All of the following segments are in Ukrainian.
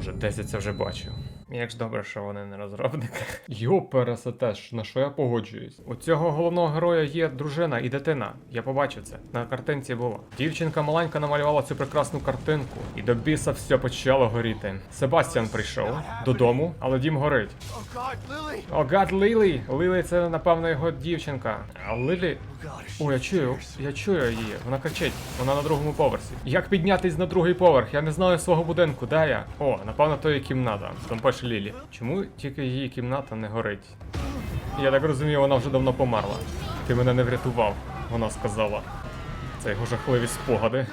вже десь це вже бачив. Як ж добре, що вони не розробники. Йо, пересетеш, на що я погоджуюсь. У цього головного героя є дружина і дитина. Я побачив це. На картинці було. Дівчинка маленька намалювала цю прекрасну картинку, і до біса все почало горіти. Себастьян прийшов додому, але дім горить. О, гад Лілі! Лілі це, напевно, його дівчинка. А Лілі. О, я чую, я чую її. Вона кричить, вона на другому поверсі. Як піднятись на другий поверх? Я не знаю свого будинку, де я? О, напевно, то є кімната. Там пише Лілі. Чому тільки її кімната не горить? Я так розумію, вона вже давно померла. Ти мене не врятував, вона сказала. Це його жахливі спогади.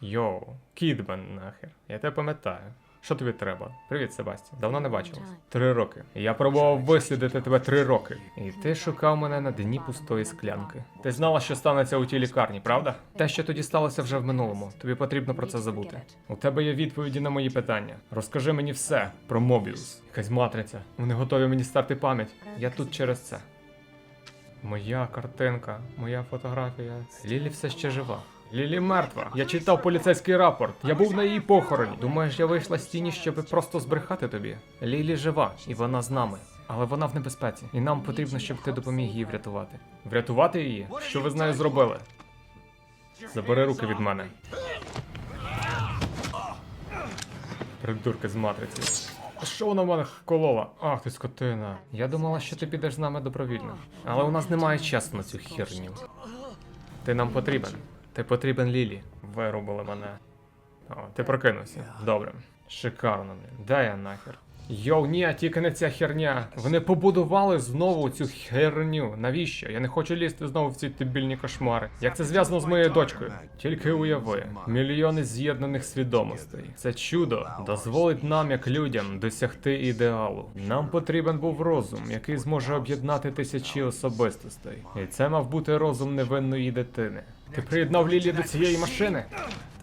Йоу, Кідмен нахер. Я тебе пам'ятаю. Що тобі треба? Привіт, Себастьян. Давно не бачились. Три роки. Я пробував вислідити тебе три роки. І ти шукав мене на дні пустої склянки. Ти знала, що станеться у тій лікарні, правда? Те, що тоді сталося вже в минулому. Тобі потрібно про це забути. У тебе є відповіді на мої питання. Розкажи мені все про Мобіус. Якась матриця. Вони готові мені старти пам'ять. Я тут через це. Моя картинка, моя фотографія. Лілі все ще жива. Лілі мертва. Я читав поліцейський рапорт. Я був на її похороні. Думаєш, я вийшла з тіні, щоб просто збрехати тобі? Лілі жива, і вона з нами. Але вона в небезпеці, і нам потрібно, щоб ти допоміг її врятувати. Врятувати її? Що ви з нею зробили? Забери руки від мене. Придурки з матриці. Що вона в мене вколола? Ах ти скотина. Я думала, що ти підеш з нами добровільно. Але у нас немає часу на цю херню. Ти нам потрібен. Ти потрібен Лілі. Вирубили мене. О, ти прокинувся. Добре. Шикарно, блін. Де я нахер? Йоу, ні, тільки не ця херня. Вони побудували знову цю херню. Навіщо? Я не хочу лізти знову в ці дебільні кошмари. Як це зв'язано з моєю дочкою? Тільки уяви, мільйони з'єднаних свідомостей. Це чудо дозволить нам, як людям, досягти ідеалу. Нам потрібен був розум, який зможе об'єднати тисячі особистостей. І це мав бути розум невинної дитини. Ти приєднав Лілі до цієї машини?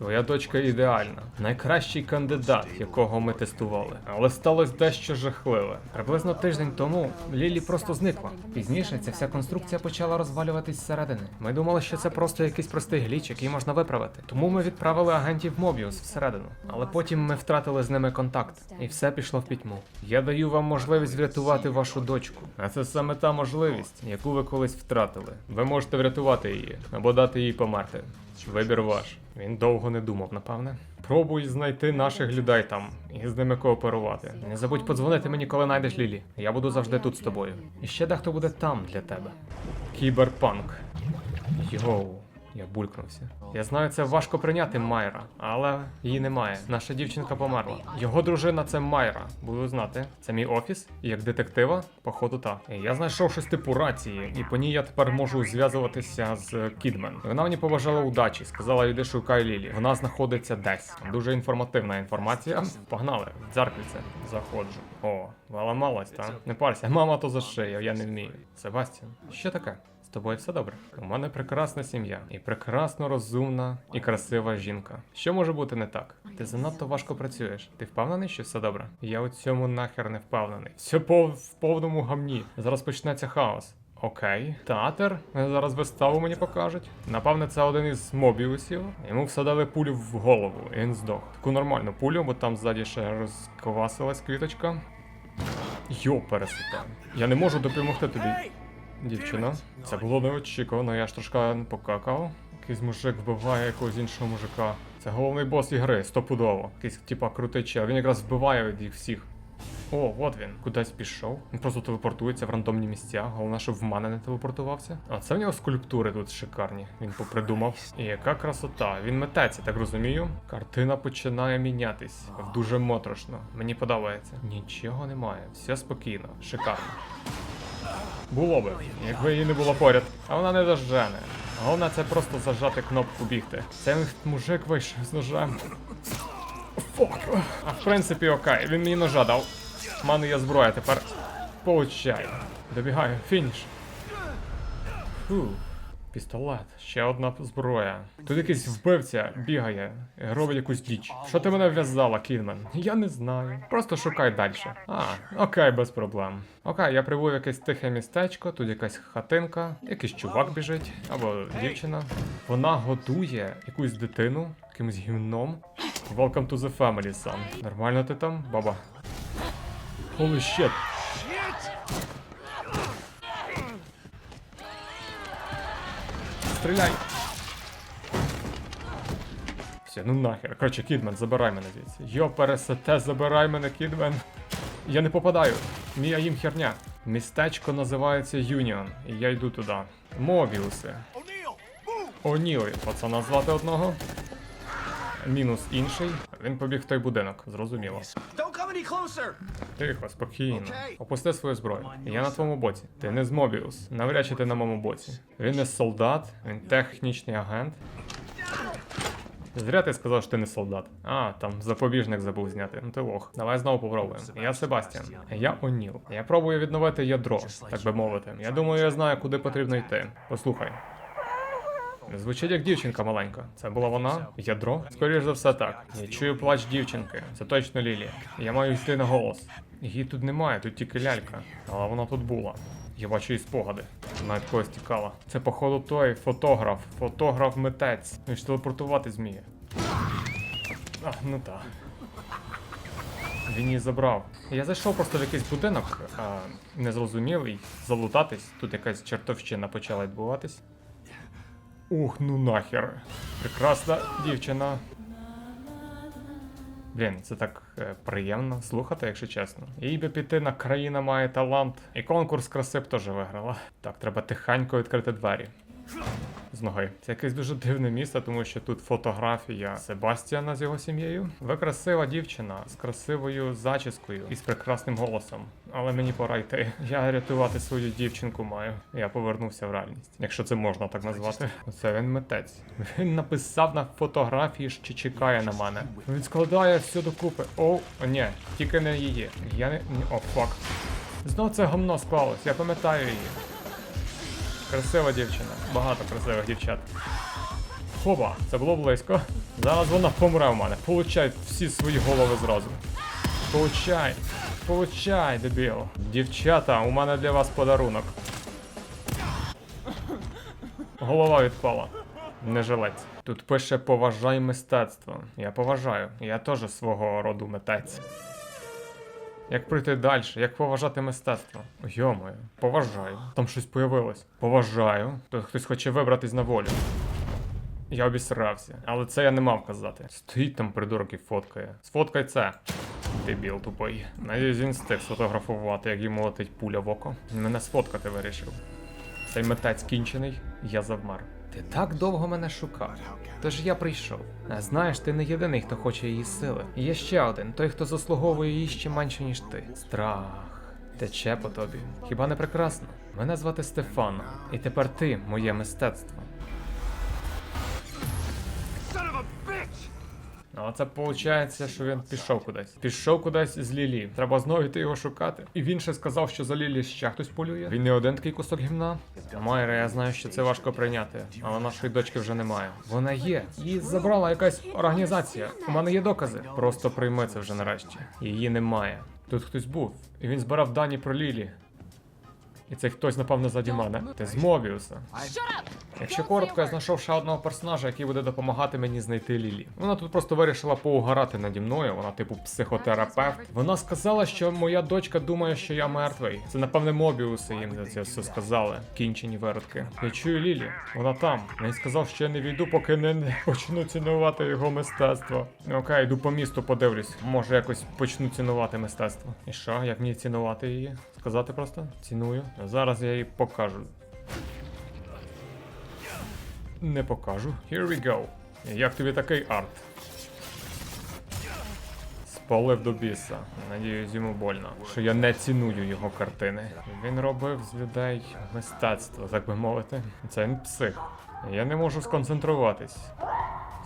Твоя дочка ідеальна, найкращий кандидат, якого ми тестували. Але сталося дещо жахливе. Приблизно тиждень тому Лілі просто зникла. Пізніше ця вся конструкція почала розвалюватись зсередини. Ми думали, що це просто якийсь простий гліч, який можна виправити. Тому ми відправили агентів Мобіус всередину. Але потім ми втратили з ними контакт, і все пішло в пітьму. Я даю вам можливість врятувати вашу дочку. А це саме та можливість, яку ви колись втратили. Ви можете врятувати її або дати їй померти. Вибір ваш. Він довго не думав, напевне. Пробуй знайти наших людей там і з ними кооперувати. Не забудь подзвонити мені, коли знайдеш Лілі. Я буду завжди тут з тобою. І ще дехто буде там для тебе. Кіберпанк. Йоу. Я булькнувся. Я знаю, це важко прийняти Майра, але її немає. Наша дівчинка померла. Його дружина це Майра. Буду знати. Це мій офіс, і як детектива, походу та. Я знайшов щось типу рації, і по ній я тепер можу зв'язуватися з Кідмен. І Вона мені побажала удачі, сказала, йди шукай Лілі. Вона знаходиться десь. Дуже інформативна інформація. Погнали, в дзеркальце. Заходжу. О, ламалась, та? Не парся, мама то за шию, я не вмію. Себастьян, що таке? Тобою все добре. У мене прекрасна сім'я, і прекрасно розумна і красива жінка. Що може бути не так? Ти занадто важко працюєш. Ти впевнений, що все добре? Я у цьому нахер не впевнений. Все пов... в повному гамні. Зараз почнеться хаос. Окей, театр. Зараз виставу мені покажуть. Напевне, це один із мобіусів. Йому всадили пулю в голову, і він здох. Таку нормальну пулю, бо там ззаді ще розковасилась квіточка. Йо, пересута. Я не можу допомогти тобі. Дівчина, це було неочікувано, я ж трошки покакав. Якийсь мужик вбиває якогось іншого мужика. Це головний бос ігри, стопудово. Якийсь типа крутий чел. Він якраз вбиває від їх всіх. О, от він, кудись пішов. Він просто телепортується в рандомні місця. Головне, щоб в мене не телепортувався. А це в нього скульптури тут шикарні. Він попридумав. І яка красота. Він мететься, так розумію. Картина починає мінятись. Дуже моторошно. Мені подобається. Нічого немає. Все спокійно, шикарно. Було би, якби її не було поряд. А вона не дожене. Головне це просто зажати кнопку бігти. Це мужик вийшов з ножем. Фок. А в принципі, окей, він мені ножа дав. В мене є зброя, тепер получай. Добігаю, фініш. Фу. Пістолет, ще одна зброя. Тут якийсь вбивця бігає, робить якусь діч. Що ти мене в'язала, Кідмен? Я не знаю. Просто шукай далі. А, окей, без проблем. Окей, я прибув в якесь тихе містечко, тут якась хатинка, якийсь чувак біжить, або дівчина. Вона годує якусь дитину якимось гімном. Welcome to the family, son. Нормально ти там, баба? Holy shit. Стріляй! Все, ну нахер. Коротше, Кідмен, забирай мене звідси. Йо, пересете, забирай мене, Кідмен. Я не попадаю. Мія їм херня. Містечко називається Юніон, і я йду туди. Мобіуси. О'Ніли, пацана звати одного. Мінус інший. Він побіг в той будинок, зрозуміло. Тихо, спокійно. Опусти свою зброю. Я на твоєму боці. Ти не з Мобіус. Навряд чи ти на моєму боці. Він не солдат, він технічний агент. Зря ти сказав, що ти не солдат. А, там запобіжник забув зняти. Ну ти лох. Давай знову попробуємо. Я Себастьян. Я О'Ніл. Я пробую відновити ядро, так би мовити. Я думаю, я знаю, куди потрібно йти. Послухай. Звучить як дівчинка маленька. Це була вона? Ядро? Скоріш за все так. Я чую плач дівчинки. Це точно Лілія. Я маю йти на голос. Її тут немає, тут тільки лялька. Але вона тут була. Я бачу її спогади. Вона від когось тікала. Це, походу, той фотограф, фотограф-митець. Він ж телепортувати зміє. А, ну так. Він її забрав. Я зайшов просто в якийсь будинок, а, незрозумілий, залутатись. Тут якась чертовщина почала відбуватись. Ух, ну нахер. Прекрасна дівчина. Блін, це так е, приємно слухати, якщо чесно. Їй би піти на країна має талант. І конкурс краси б теж виграла. Так, треба тихенько відкрити двері. З ноги. Це якесь дуже дивне місце, тому що тут фотографія Себастьяна з його сім'єю. Ви красива дівчина з красивою зачіскою і з прекрасним голосом. Але мені пора йти. Я рятувати свою дівчинку маю. Я повернувся в реальність, якщо це можна так назвати. Оце він митець. Він написав на фотографії, що чекає на мене. Він складає все докупи. О, ні, тільки не її. Я не. О, фак. Знов це гамно склалось, я пам'ятаю її. Красива дівчина. Багато красивих дівчат. Хоба, це було близько. Зараз вона помре в мене. Получай всі свої голови зразу. Получай. Получай, дебіл. Дівчата, у мене для вас подарунок. Голова відпала. Не жилець. Тут пише поважай мистецтво. Я поважаю. Я теж свого роду митець. Як пройти далі? Як поважати мистецтво? Йомою, поважаю. Там щось появилось. Поважаю. Тут хтось хоче вибратись на волю. Я обісрався, але це я не мав казати. Стоїть там придурок і фоткає. Сфоткай це. Дебіл тупий. Надіюсь, він встиг сфотографувати, як йому летить пуля в око. Мене сфоткати вирішив. Цей митець кінчений, я завмер. Ти так довго мене шукав. Тож я прийшов. А знаєш, ти не єдиний, хто хоче її сили. Є ще один, той, хто заслуговує її ще менше, ніж ти. Страх. Тече по тобі. Хіба не прекрасно? Мене звати Стефано, і тепер ти моє мистецтво. Але це виходить, що він пішов кудись. Пішов кудись з Лілі. Треба знову йти його шукати. І він ще сказав, що за Лілі ще хтось полює. Він не один такий кусок гімна. Майра, я знаю, що це важко прийняти, але нашої дочки вже немає. Вона є. Її забрала якась організація. У мене є докази. Просто прийми це вже нарешті. Її немає. Тут хтось був, і він збирав дані про Лілі. І цей хтось, напевно, заді мене. Ти з Мобіуса. Якщо коротко, я знайшов ще одного персонажа, який буде допомагати мені знайти Лілі. Вона тут просто вирішила поугарати наді мною, вона типу психотерапевт. Вона сказала, що моя дочка думає, що я мертвий. Це напевне Мобіуси їм за це все сказали. Кінчені виродки. Я чую Лілі, вона там. Він сказав, що я не війду, поки не, почну цінувати його мистецтво. Окей, йду по місту, подивлюсь. Може якось почну цінувати мистецтво. І що, як мені цінувати її? Сказати просто? Ціную. Зараз я їй покажу. Не покажу. Here we go. Як тобі такий арт? Спалив до біса. Надіюсь, йому больно. Що я не ціную його картини. Він робив з людей мистецтво, так би мовити. Це він псих. Я не можу сконцентруватись.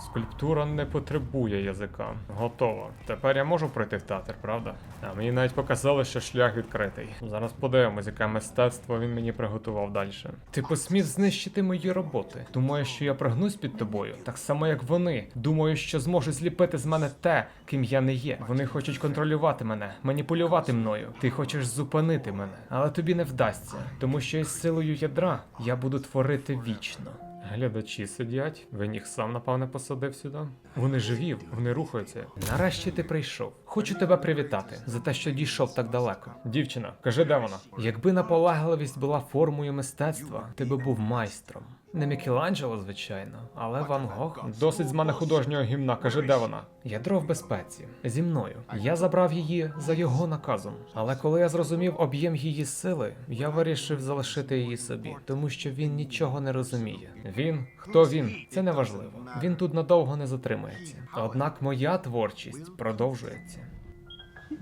Скульптура не потребує язика. Готово. Тепер я можу пройти в театр, правда? А мені навіть показали, що шлях відкритий. Зараз подивимось, яке мистецтво він мені приготував далі. Ти посмів знищити мої роботи. Думаю, що я прогнусь під тобою, так само як вони. Думаю, що зможу зліпити з мене те, ким я не є. Вони хочуть контролювати мене, маніпулювати мною. Ти хочеш зупинити мене, але тобі не вдасться, тому що із силою ядра я буду творити вічно. Глядачі сидять, він їх сам, напевне, посадив сюди. Вони живі, вони рухаються. Нарешті ти прийшов. Хочу тебе привітати за те, що дійшов так далеко. Дівчина, кажи, де вона? Якби наполегливість була формою мистецтва, ти би був майстром. Не Мікеланджело, звичайно, але Ван Гог. Досить з мене художнього гімна. Кажи, де вона? Ядро в безпеці. Зі мною. Я забрав її за його наказом. Але коли я зрозумів об'єм її сили, я вирішив залишити її собі, тому що він нічого не розуміє. Він, хто він, це не важливо. Він тут надовго не затримається. Однак моя творчість продовжується.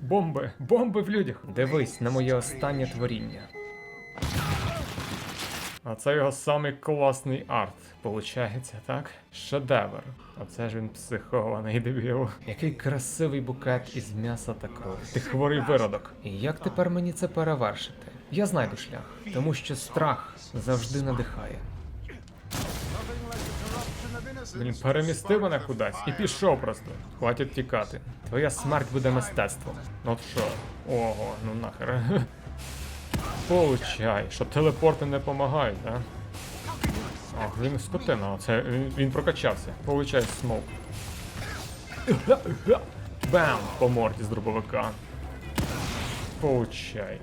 Бомби, бомби в людях. Дивись на моє останнє творіння. А це його самий класний арт, получається, так? Шедевр. Оце ж він психований дебіл. Який красивий букет із м'яса та крові. Ти хворий виродок. І як тепер мені це перевершити? Я знайду шлях, тому що страх завжди надихає. Він перемістив мене кудись і пішов просто. Хватить тікати. Твоя смерть буде мистецтвом. Ну От що? Ого, ну нахер. Получай, що телепорти не допомагають, а? Ах, він скотина, це він, він прокачався. Получай смок. Бам! По морді з дробовика. Получай.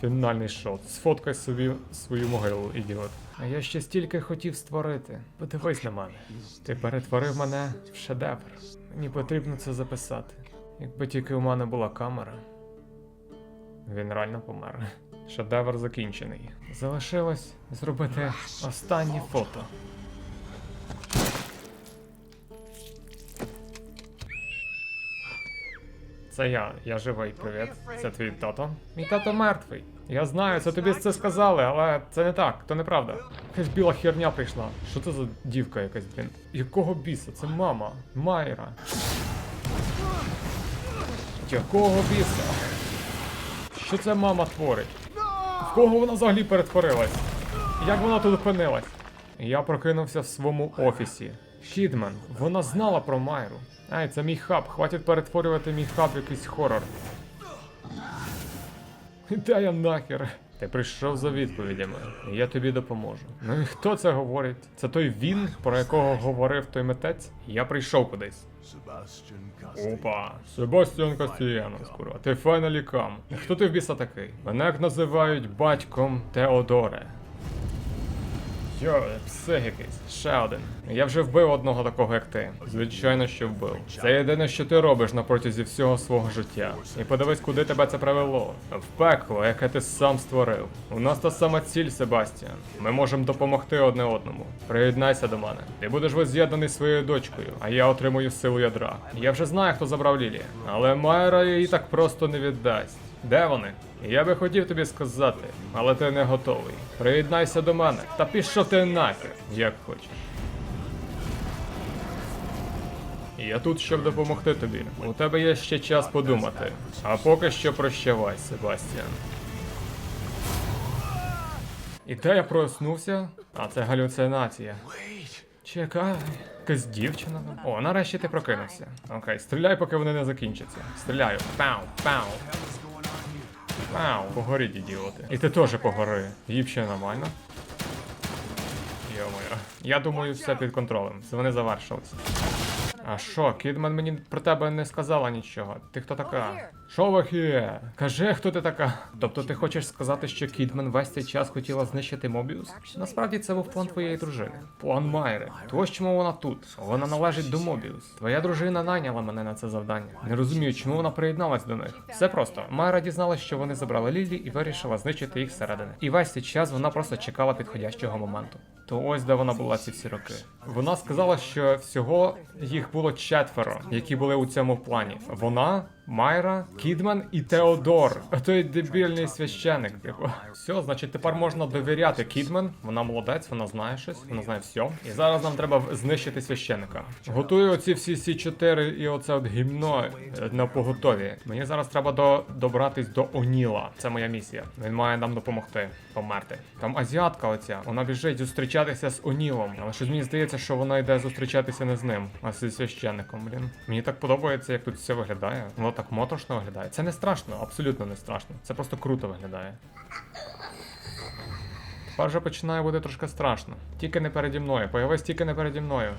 Фінальний шот. Сфоткай собі свою могилу, ідіот. А я ще стільки хотів створити. Подивись на мене. Ти перетворив мене в шедевр. Мені потрібно це записати. Якби тільки у мене була камера. Він реально помер. Шедевр закінчений. Залишилось зробити останнє фото. Це я, я живий, привіт. Це твій тато? Мій тато мертвий. Я знаю, це тобі це сказали, але це не так, то неправда. Якась біла херня прийшла. Що це за дівка якась, блін? Якого біса? Це мама. Майра. Якого біса? Що це мама творить? В кого вона взагалі перетворилась? Як вона тут опинилась? Я прокинувся в своєму офісі. Хідмен, вона знала про Майру. Ай, це мій хаб, хватить перетворювати мій хаб в якийсь хорор. Та я нахер. Ти прийшов за відповідями, я тобі допоможу. Ну і хто це говорить? Це той він, про якого говорив той митець? Я прийшов кудись. Опа, Себастьян Кастіянос, курва, ти файналі кам. Хто ти в біса такий? Мене як називають батьком Теодоре. Йо, псих ще один. Я вже вбив одного такого, як ти. Звичайно, що вбив. Це єдине, що ти робиш на протязі всього свого життя. І подивись, куди тебе це привело. В пекло, яке ти сам створив. У нас та сама ціль, Себастьян. Ми можемо допомогти одне одному. Приєднайся до мене. Ти будеш воз'єднаний своєю дочкою, а я отримую силу ядра. Я вже знаю, хто забрав Лілі, але Майра її так просто не віддасть. Де вони? Я би хотів тобі сказати, але ти не готовий. Приєднайся до мене та пішов ти нахер, як хочеш. Я тут, щоб допомогти тобі. У тебе є ще час подумати. А поки що прощавай, Себастьян. І де я проснувся? А це галюцинація. Чекай, якась дівчина. О, нарешті ти прокинувся. Окей, стріляй, поки вони не закінчаться. Стріляю. Пау, пау. Пау, погоріть, ідіоти. І ти теж погори. Їй ще нормально. Йо-моє. Я думаю, все під контролем. Це вони завершилися. А що, Кідман мені про тебе не сказала нічого. Ти хто така? Що Вахіє? Кажи, хто ти така? Тобто ти хочеш сказати, що Кідман весь цей час хотіла знищити Мобіус? Насправді це був план твоєї дружини. План Майри. То чому вона тут? Вона належить до Мобіус. Твоя дружина найняла мене на це завдання. Не розумію, чому вона приєдналась до них. Все просто. Майра дізналась, що вони забрали Лілі і вирішила знищити їх зсередини. І весь цей час вона просто чекала підходящого моменту. То ось де вона була ці всі роки. Вона сказала, що всього їх було четверо, які були у цьому плані. Вона, Майра, Кідман і Теодор. Той дебільний священик. Типу. Все, значить, тепер можна довіряти Кідман. Вона молодець, вона знає щось, вона знає все. І зараз нам треба знищити священика. Готую оці всі сі 4 і оце от гімно е, на поготові. Мені зараз треба до, добратись до Оніла. Це моя місія. Він має нам допомогти померти. Там азіатка оця, вона біжить зустрічатися з Онілом. Але щось мені здається, що вона йде зустрічатися не з ним, а зі священником. Блін. Мені так подобається, як тут все виглядає. Воно так моторошно виглядає. Це не страшно, абсолютно не страшно. Це просто круто виглядає. Тепер вже починає бути трошки страшно. Тільки не переді мною. Появись тільки не переді мною.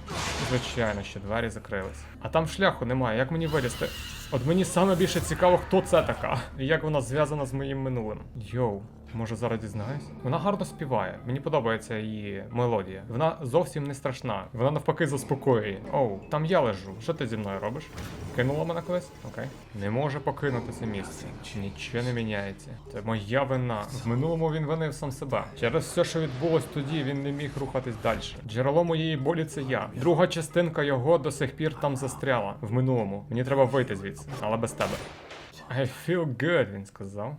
Звичайно, що двері закрились. А там шляху немає. Як мені вилізти? От мені саме більше цікаво, хто це така. І як вона зв'язана з моїм минулим. Йоу. Може зараз дізнаюсь? Вона гарно співає. Мені подобається її мелодія. Вона зовсім не страшна. Вона навпаки заспокоює. Оу, там я лежу. Що ти зі мною робиш? Кинула мене колись? Окей. Не може покинути це місце. Нічого не міняється. Це моя вина. В минулому він винив сам себе. Через все, що відбулось тоді, він не міг рухатись далі. Джерело моєї болі це я. Друга частинка його до сих пір там застряла. В минулому. Мені треба вийти звідси, але без тебе. I feel good, він сказав.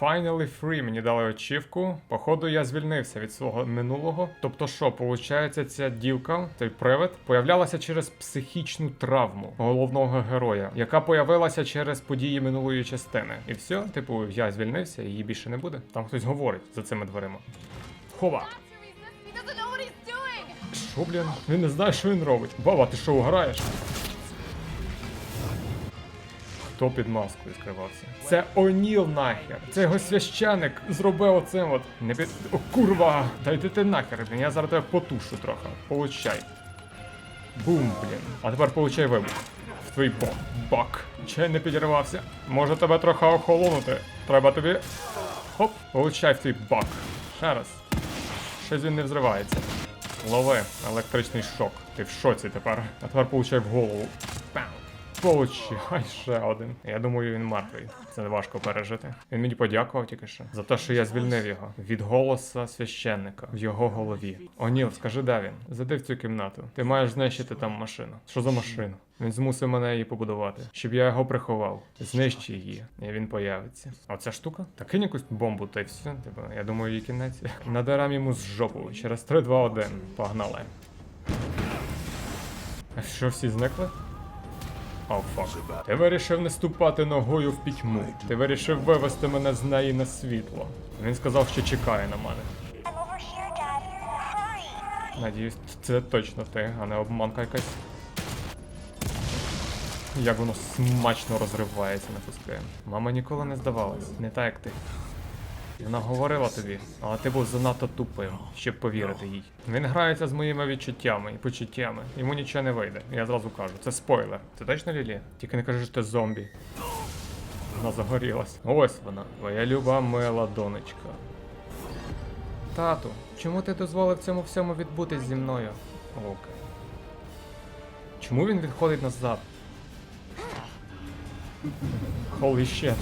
Finally free мені дали очівку. Походу, я звільнився від свого минулого. Тобто, що, виходить, ця дівка, той привид, появлялася через психічну травму головного героя, яка появилася через події минулої частини. І все, типу, я звільнився, її більше не буде. Там хтось говорить за цими дверима. Хова! Що, блін? Він не знає, що він робить. Баба, ти що, граєш? Хто під маскою скривався? Це О'Ніл нахер. Це його священик зробив оцим от. Не під. О, курва! Та йди ти нахер, блін, я зараз тебе потушу трохи. Получай. Бум, блін. А тепер получай вибух. В твій бок. Бак. Чай не підірвався. Може тебе трохи охолонути. Треба тобі. Хоп, получай в твій бак. Ще раз. Щось він не взривається. Лови, електричний шок. Ти в шоці тепер. А тепер получай в голову. Получай ще один. Я думаю, він мертвий. Це важко пережити. Він мені подякував тільки що за те, що я звільнив його від голоса священника в його голові. Оніл, скажи, де він? Зайди в цю кімнату. Ти маєш знищити там машину. Що за машину? Він змусив мене її побудувати, щоб я його приховав. Знищи її, і він появиться. А ця штука? Та кинь якусь бомбу, та й все. Типу, я думаю, її кінець. Надарам йому з жопу. Через 3, 2, 1. Погнали. А що всі зникли? Фак. Ти вирішив не ступати ногою в пітьму. Ти вирішив вивести мене з неї на світло. Він сказав, що чекає на мене. Надіюсь, це точно ти, а не обманка якась. Як воно смачно розривається на куски. Мама ніколи не здавалась, не так як ти. Вона говорила тобі, але ти був занадто тупим, щоб повірити їй. Він грається з моїми відчуттями і почуттями. Йому нічого не вийде. Я зразу кажу, це спойлер. Це точно Лілі? Тільки не кажи, що ти зомбі. Вона загорілась. Ось вона, твоя люба мила донечка. Тату, чому ти дозволив цьому всьому відбутись зі мною? Окей. Чому він відходить назад? Holy shit.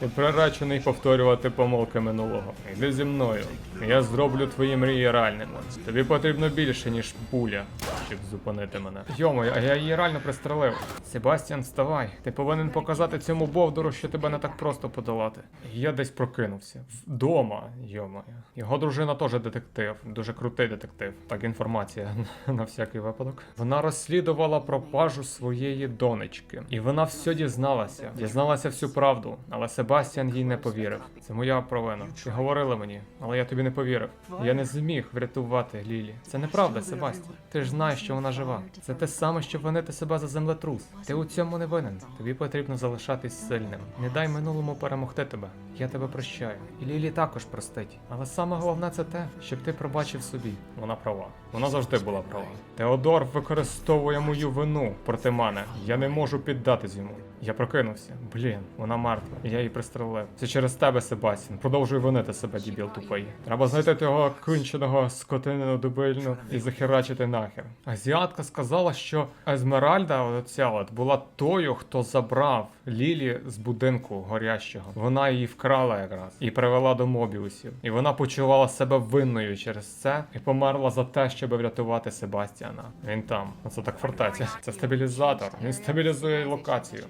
Ти повторювати помилки минулого. Йди зі мною. Я зроблю твої мрії реальними. Тобі потрібно більше, ніж пуля, щоб зупинити мене. Йомой, а я її реально пристрелив. Себастьян, вставай. Ти повинен показати цьому бовдуру, що тебе не так просто подолати. Я десь прокинувся. Вдома, йомою. Його дружина теж детектив, дуже крутий детектив. Так інформація на всякий випадок. Вона розслідувала пропажу своєї донечки. І вона все дізналася. Дізналася всю правду, але Себастьян їй не повірив. Це моя провина. Ти говорила мені, але я тобі не повірив. Я не зміг врятувати Лілі. Це неправда, Себастьян. Ти ж знаєш, що вона жива. Це те саме, що винити себе за землетрус. Ти у цьому не винен. Тобі потрібно залишатись сильним. Не дай минулому перемогти тебе. Я тебе прощаю. І Лілі також простить. Але саме головне це те, щоб ти пробачив собі. Вона права. Вона завжди була права. Теодор використовує мою вину проти мене. Я не можу піддатись йому. Я прокинувся. Блін, вона мертва. Я її пристрелив. Це через тебе, Себастін. Продовжуй винити себе, дібіл тупий. Треба знайти того конченого скотинину дубильну і захерачити нахер. Азіатка сказала, що Езмеральда, оця от, була тою, хто забрав Лілі з будинку горящого. Вона її вкрала якраз і привела до мобіусів. І вона почувала себе винною через це і померла за те, щоб врятувати Себастьяна. Він там. Оце так фортеця. Це стабілізатор. Він стабілізує локацію.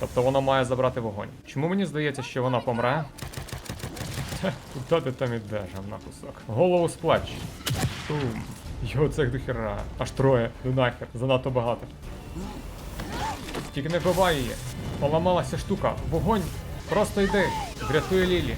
Тобто вона має забрати вогонь. Чому мені здається, що вона помре? Куди ти там ідеш, на кусок? Голову сплеч. Бум. Йо, це до хера. Аж троє. Ну нахер, занадто багато. Тільки не вбивай її. Поламалася штука. Вогонь. Просто йди. Врятуй Лілі.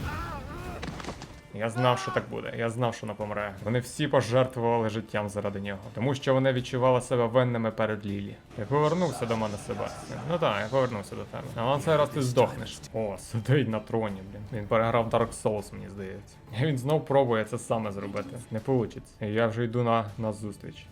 Я знав, що так буде. Я знав, що вона помре. Вони всі пожертвували життям заради нього, тому що вони відчували себе винними перед Лілі. Я повернувся до мене Себастьян. Ну так, я повернувся до тебе. А на цей раз ти здохнеш. О, сидить на троні, блін. Він переграв Dark Souls, мені здається. Він знов пробує це саме зробити. Не вийде. Я вже йду на, на зустріч.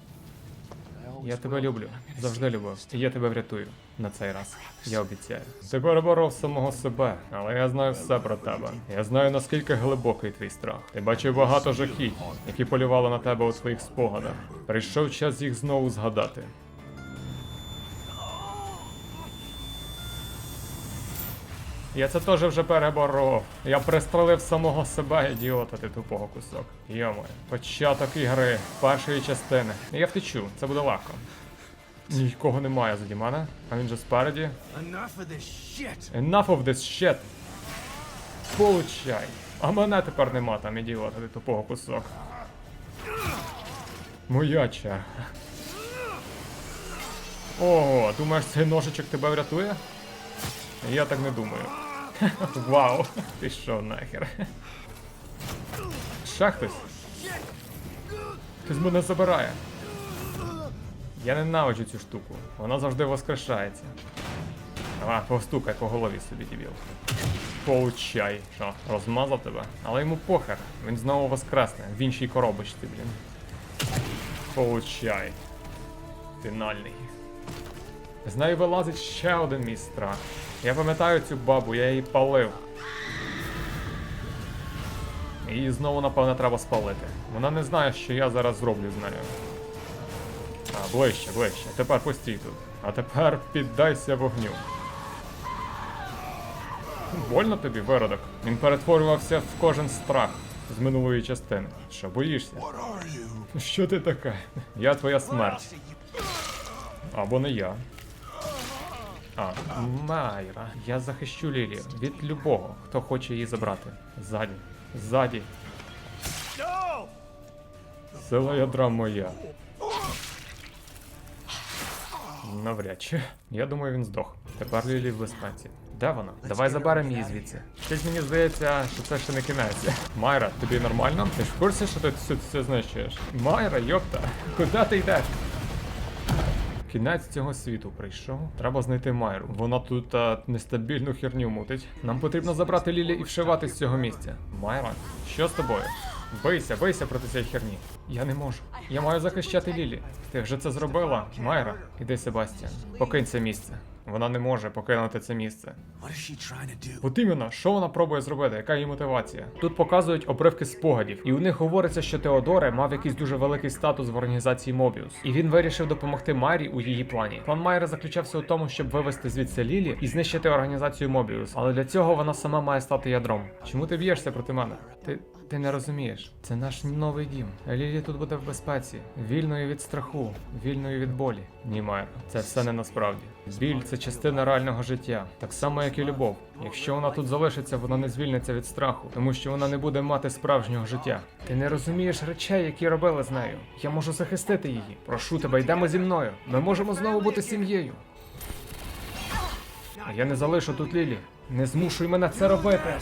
Я тебе люблю, завжди любив. Я тебе врятую на цей раз. Я обіцяю. Ти переборов самого себе, але я знаю все про тебе. Я знаю наскільки глибокий твій страх. Ти бачив багато жахіть, які полювали на тебе у своїх спогадах. Прийшов час їх знову згадати. Я це теж вже переборов. Я пристрелив самого себе, ідіота, ти тупого кусок. Йомо, початок ігри, першої частини. Я втечу, це буде легко. Нікого немає заді мене, а він же спереді. Enough of this shit. Enough of this shit. Получай. А мене тепер нема там, ідіота, ти тупого кусок. Моя черга. Ого, думаєш, цей ножичок тебе врятує? Я так не думаю. Вау, пішов нахер. Ще хтось. Хтось мене забирає. Я ненавиджу цю штуку. Вона завжди воскрешається. А, постукай по голові собі, дебіл. Получай. Що, розмазав тебе? Але йому похер. Він знову воскресне. В іншій коробочці, блін. Получай. Фінальний. З нею вилазить ще один мій страх. Я пам'ятаю цю бабу, я її палив. Її знову, напевно, треба спалити. Вона не знає, що я зараз зроблю з нею. Ближче, ближче. Тепер постій тут. А тепер піддайся вогню. Больно тобі, виродок? Він перетворювався в кожен страх з минулої частини. Що боїшся? Що ти така? Я твоя смерть. Або не я. А, Майра. Я захищу Лілі від любого, хто хоче її забрати. Ззаді. Ззаді. Сила ядра моя. Навряд чи. Я думаю, він здох. Тепер Лілі в безпеці. Де вона? Давай заберемо її звідси. Щось мені здається, що це ще не кінець. Майра, тобі нормально? Ти ж в курсі, що ти все, все знищуєш? Майра, йопта, куди ти йдеш? Кінець цього світу прийшов. Треба знайти Майру. Вона тут а, нестабільну херню мутить. Нам потрібно забрати Лілі і вшивати з цього місця. Майра, що з тобою? Бийся, бийся проти цієї херні. Я не можу. Я маю захищати Лілі. Ти вже це зробила? Майра, іди, Себастьян. Покинь це місце. Вона не може покинути це місце. От іменно, що вона пробує зробити, яка її мотивація? Тут показують обривки спогадів, і у них говориться, що Теодоре мав якийсь дуже великий статус в організації Мобіус, і він вирішив допомогти Майрі у її плані. План Майри заключався у тому, щоб вивести звідси Лілі і знищити організацію Мобіус, але для цього вона сама має стати ядром. Чому ти б'єшся проти мене? Ти. Ти не розумієш, це наш новий дім. Лілі тут буде в безпеці, вільною від страху, вільною від болі. Ні, Майра, це все не насправді. Біль це частина реального життя, так само як і любов. Якщо вона тут залишиться, вона не звільниться від страху, тому що вона не буде мати справжнього життя. Ти не розумієш речей, які робили з нею. Я можу захистити її. Прошу тебе, йдемо зі мною. Ми можемо знову бути сім'єю. Я не залишу тут Лілі. Не змушуй мене це робити.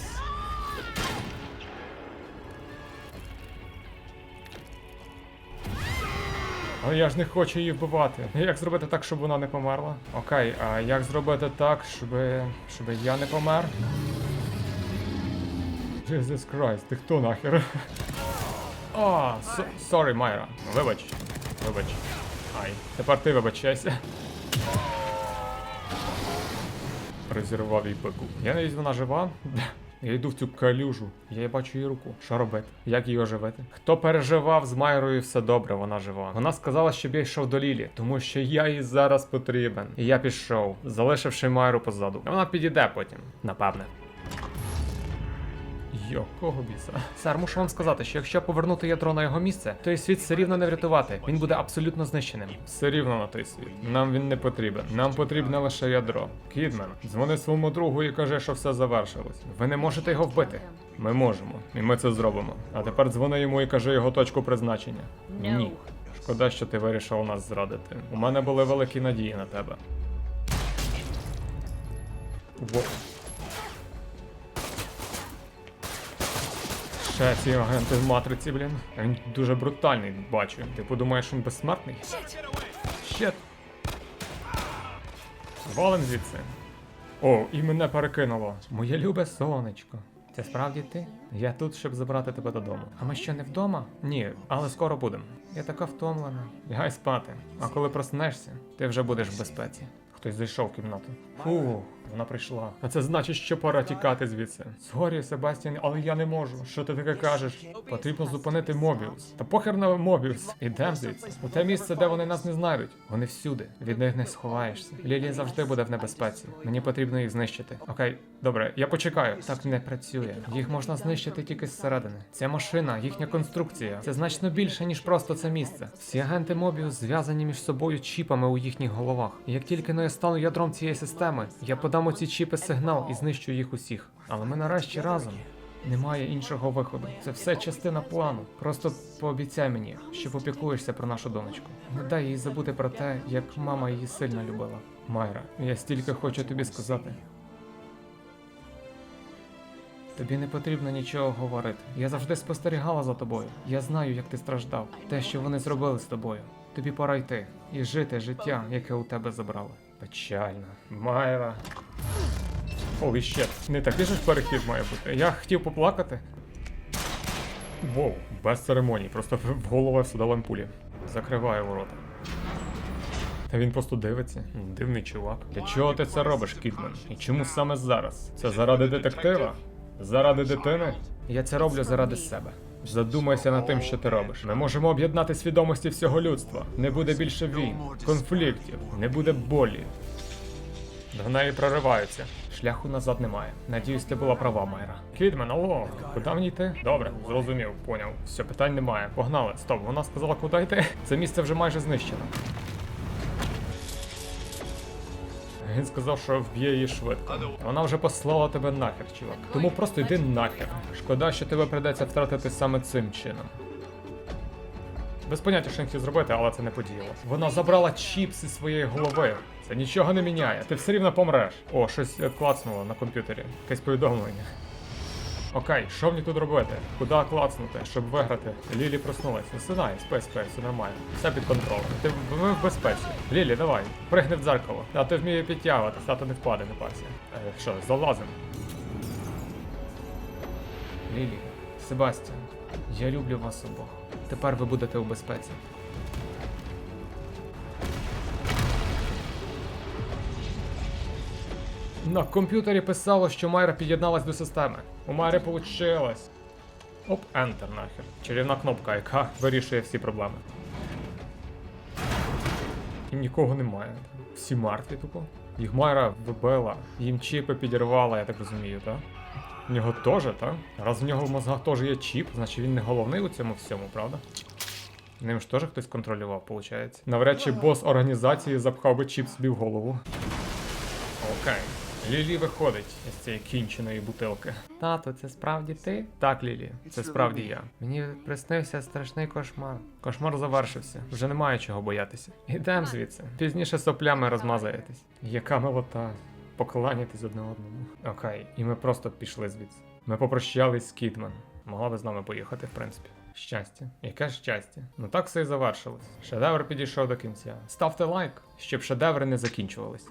Але я ж не хочу її вбивати. Як зробити так, щоб вона не померла? Окей, а як зробити так, щоб. щоб я не помер? Jesus Christ, ти хто нахер? О, сорі, Майра. Вибач. Вибач. Ай, тепер ти вибачайся. Розірвав їй пику. Я надіюсь, вона жива. Я йду в цю калюжу. Я бачу її руку. Що робити? Як її оживити? Хто переживав з Майрою, все добре, вона жива. Вона сказала, щоб я йшов до Лілі, тому що я їй зараз потрібен. І я пішов, залишивши Майру позаду. Вона підійде потім, напевне. Якого біса? Сер, мушу вам сказати, що якщо повернути ядро на його місце, то і світ все рівно не врятувати. Він буде абсолютно знищеним. Все рівно на той світ. Нам він не потрібен. Нам потрібне лише ядро. Кідмен, дзвони своєму другу і кажи, що все завершилось. Ви не можете його вбити. Ми можемо, і ми це зробимо. А тепер дзвони йому і кажи його точку призначення. Ні. Шкода, що ти вирішив нас зрадити. У мене були великі надії на тебе. Во. Ще ці агенти з матриці, блін. Він дуже брутальний, бачу. Ти подумаєш, він безсмертний? Щет. Валим звідси. О, і мене перекинуло. Моє любе сонечко. Це справді ти? Я тут, щоб забрати тебе додому. А ми ще не вдома? Ні, але скоро будемо. Я така втомлена. Лягай спати. А коли проснешся, ти вже будеш в безпеці. Хтось зайшов в кімнату. Фу, вона прийшла. А це значить, що пора тікати звідси. Сорі, Себастьян, але я не можу. Що ти таке кажеш? Потрібно зупинити Мобіус. Та похер на Мобіус. Ідем звідси. У те місце, де вони нас не знайдуть. Вони всюди. Від них не сховаєшся. Лілі завжди буде в небезпеці. Мені потрібно їх знищити. Окей, добре, я почекаю. Так не працює. Їх можна знищити тільки зсередини. Ця машина, їхня конструкція. Це значно більше, ніж просто це місце. Всі агенти Мобіус зв'язані між собою чіпами у їхніх головах. Як тільки но я стану ядром цієї системи, я подам у ці чіпи сигнал і знищу їх усіх. Але ми нарешті разом. Немає іншого виходу. Це все частина плану. Просто пообіцяй мені, що попіклуєшся про нашу донечку. Не дай їй забути про те, як мама її сильно любила. Майра, я стільки хочу тобі сказати. Тобі не потрібно нічого говорити. Я завжди спостерігала за тобою. Я знаю, як ти страждав. Те, що вони зробили з тобою. Тобі пора йти і жити життя, яке у тебе забрали. Печально. Майра. О, ще. Не такий ж перехід має бути. Я хотів поплакати. Воу, без церемоній, просто в голову сюди лампулі. Закриваю ворота. Та він просто дивиться. Дивний чувак. Для чого ти це робиш, Кідман? І чому саме зараз? Це заради детектива? Заради дитини? Я це роблю заради себе. Задумайся над тим, що ти робиш. Ми можемо об'єднати свідомості всього людства. Не буде більше війн, конфліктів, не буде болі. До неї прориваються. Шляху назад немає. Надіюсь, ти була права, Майра. Кідмен, алло, куди мені йти? Добре, зрозумів, поняв. Все, питань немає. Погнали. Стоп, вона сказала, куди йти. Це місце вже майже знищено. Він сказав, що вб'є її швидко. Вона вже послала тебе нахер, чувак. Тому просто йди нахер. Шкода, що тебе придеться втратити саме цим чином. Без поняття, що він хотів зробити, але це не подіяло. Вона забрала чіпс із своєї голови. Це нічого не міняє. Ти все рівно помреш. О, щось е, клацнуло на комп'ютері. Якесь повідомлення. Окей, що мені тут робити? Куди клацнути, щоб виграти? Лілі проснулась. Не синай, спи, спи, все нормально. Все під контролем. Ти ми в безпеці. Лілі, давай, пригни в дзеркало. А ти вміє підтягувати, тато не впаде, не парся. Е, що, залазимо? Лілі, Себастьян, я люблю вас обох. Тепер ви будете у безпеці. На комп'ютері писало, що Майра під'єдналась до системи. У Майри получилось. Оп, Enter нахер. Чарівна кнопка, яка вирішує всі проблеми. І нікого немає. Всі мертві тупо. Їх Майра вибила, їм чіпи підірвала, я так розумію, так? В нього теж, так? Раз в нього в мозгах теж є чіп, значить він не головний у цьому всьому, правда? Ним ж теж хтось контролював, виходить. Навряд чи бос організації запхав би чіп собі в голову. Окей. Лілі виходить з цієї кінченої бутилки. Тато, це справді ти? Так, Лілі, це справді я. Мені приснився страшний кошмар. Кошмар завершився. Вже немає чого боятися. Ідем звідси. Пізніше соплями розмазаєтесь. Яка милота. Покланятись одне одному. Окей, і ми просто пішли звідси. Ми попрощались з Кітман. Могла би з нами поїхати, в принципі. Щастя. Яке щастя. Ну так все і завершилось. Шедевр підійшов до кінця. Ставте лайк, щоб шедеври не закінчувались.